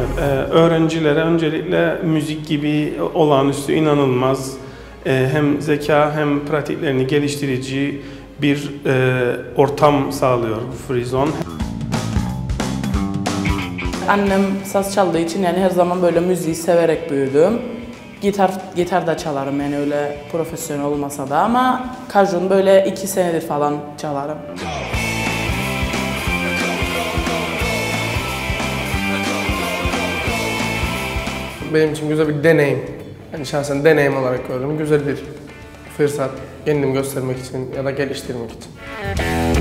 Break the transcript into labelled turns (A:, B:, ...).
A: Ee, öğrencilere öncelikle müzik gibi olağanüstü, inanılmaz e, hem zeka hem pratiklerini geliştirici bir e, ortam sağlıyor bu Free Zone.
B: Annem saz çaldığı için yani her zaman böyle müziği severek büyüdüm. Gitar gitar da çalarım yani öyle profesyonel olmasa da ama kajun böyle iki senedir falan çalarım.
C: benim için güzel bir deneyim. Yani şahsen deneyim olarak gördüm. Güzel bir fırsat kendim göstermek için ya da geliştirmek için.